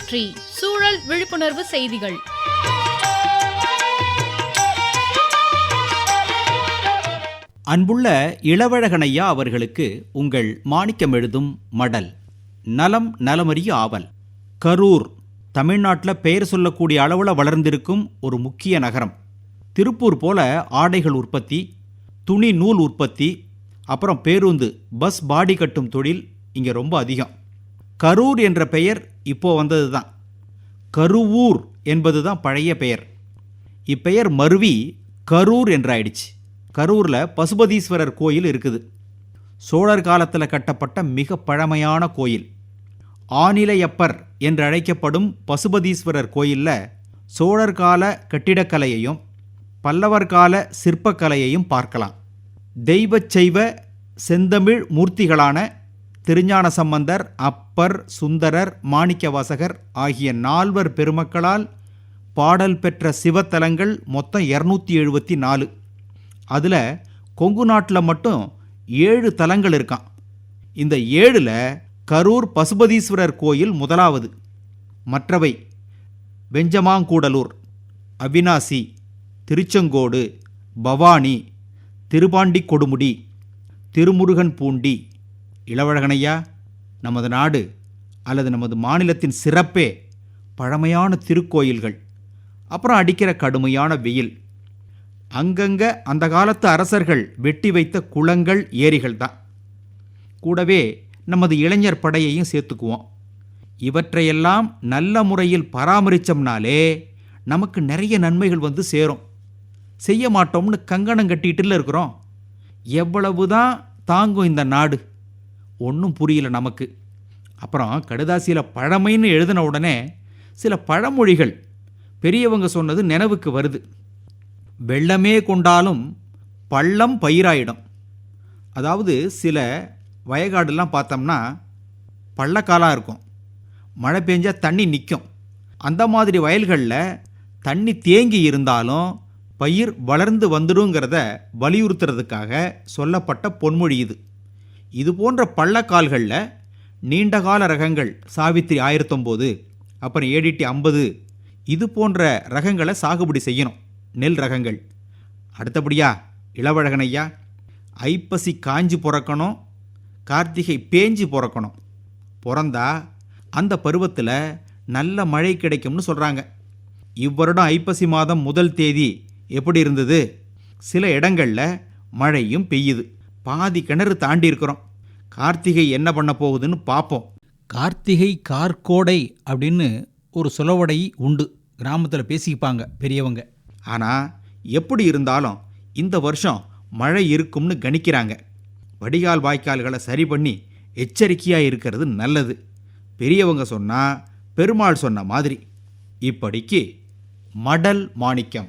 சுற்றி சூழல் விழிப்புணர்வு செய்திகள். அன்புள்ள இளவழகனையா அவர்களுக்கு உங்கள் மாணிக்கம் எழுதும் மடல். நலம் நலமறிய ஆவல். கரூர் தமிழ்நாட்டில் பெயர் சொல்லக்கூடிய அளவில் வளர்ந்திருக்கும் ஒரு முக்கிய நகரம். திருப்பூர் போல ஆடைகள் உற்பத்தி துணி நூல் உற்பத்தி அப்புறம் பேருந்து பஸ் பாடி கட்டும் தொழில் இங்கே ரொம்ப அதிகம். கரூர் என்ற பெயர் இப்போ வந்தது தான் கருவூர் என்பது தான் பழைய பெயர். இப்பெயர் மருவி கரூர் என்றாயிடுச்சு. கரூரில் பசுபதீஸ்வரர் கோயில் இருக்குது. சோழர் காலத்தில் கட்டப்பட்ட மிக பழமையான கோயில். ஆனிலையப்பர் என்று அழைக்கப்படும் பசுபதீஸ்வரர் கோயிலில் சோழர் கால கட்டிடக்கலையையும் பல்லவர் கால சிற்பக்கலையையும் பார்க்கலாம். தெய்வச் செய்வ செந்தமிழ் மூர்த்திகளான திருஞான சம்பந்தர் அப்பர் சுந்தரர் மாணிக்கவாசகர் ஆகிய நால்வர் பெருமக்களால் பாடல் பெற்ற சிவத்தலங்கள் மொத்தம் இரநூத்தி எழுபத்தி நாலு. அதில் கொங்கு நாட்டில் மட்டும் ஏழு தலங்கள் இருக்கான் இந்த ஏழில் கரூர் பசுபதீஸ்வரர் கோயில் முதலாவது. மற்றவை வெஞ்சமாங்கூடலூர் அவினாசி திருச்செங்கோடு பவானி திருபாண்டி கொடுமுடி திருமுருகன் பூண்டி இளவழகனையா நமது நாடு அல்லது நமது மாநிலத்தின் சிறப்பே பழமையான திருக்கோயில்கள். அப்புறம் அடிக்கிற கடுமையான வெயில். அங்கங்க அந்த காலத்து அரசர்கள் வெட்டி வைத்த குளங்கள் ஏரிகள் தான். கூடவே நமது இளைஞர் படையையும் சேர்த்துக்குவோம். இவற்றையெல்லாம் நல்ல முறையில் பராமரித்தோம்னாலே நமக்கு நிறைய நன்மைகள் வந்து சேரும். செய்ய மாட்டோம்னு கங்கணம் கட்டிகிட்டுல இருக்கிறோம். எவ்வளவு தான் தாங்கும் இந்த நாடு. ஒன்றும் புரியல நமக்கு. அப்புறம் கடுதாசியில் பழமைன்னு எழுதின உடனே சில பழமொழிகள் பெரியவங்க சொன்னது நினைவுக்கு வருது. வெள்ளமே கொண்டாலும் பள்ளம் பயிராயிடும். அதாவது சில வயக்காடுலாம் பார்த்தோம்னா பள்ளக்காலாக இருக்கும். மழை பெஞ்சால் தண்ணி நிற்கும் அந்த மாதிரி வயல்களில் தண்ணி தேங்கி இருந்தாலும் பயிர் வளர்ந்து வந்துடுங்கிறத வலியுறுத்துறதுக்காக சொல்லப்பட்ட பொன்மொழி இது. இது போன்ற பள்ளக்கால்களில் நீண்டகால ரகங்கள் சாவித்திரி ஆயிரத்தொம்போது அப்புறம் ஏடிடி ஐம்பது இது போன்ற ரகங்களை சாகுபடி செய்யணும் நெல் ரகங்கள். அடுத்தபடியா இளவழகனையா ஐப்பசி காஞ்சி பிறக்கணும் கார்த்திகை பேஞ்சு பிறக்கணும். பிறந்தா அந்த பருவத்தில் நல்ல மழை கிடைக்கும்னு சொல்கிறாங்க இவ்வருடம் ஐப்பசி மாதம் முதல் தேதி எப்படி இருந்தது? சில இடங்களில் மழையும் பெய்யுது. பாதி கிணறு தாண்டி இருக்கிறோம். கார்த்திகை என்ன பண்ண போகுதுன்னு பார்ப்போம் கார்த்திகை கார்கோடை அப்படின்னு ஒரு சொலவடை உண்டு. கிராமத்தில் பேசிப்பாங்க பெரியவங்க. ஆனால் எப்படி இருந்தாலும் இந்த வருஷம் மழை இருக்கும்னு கணிக்கிறாங்க. வடிகால் வாய்க்கால்களை சரி பண்ணி எச்சரிக்கையாக இருக்கிறது நல்லது. பெரியவங்க சொன்னா பெருமாள் சொன்ன மாதிரி. இப்படிக்கு மடல் மாணிக்கம்.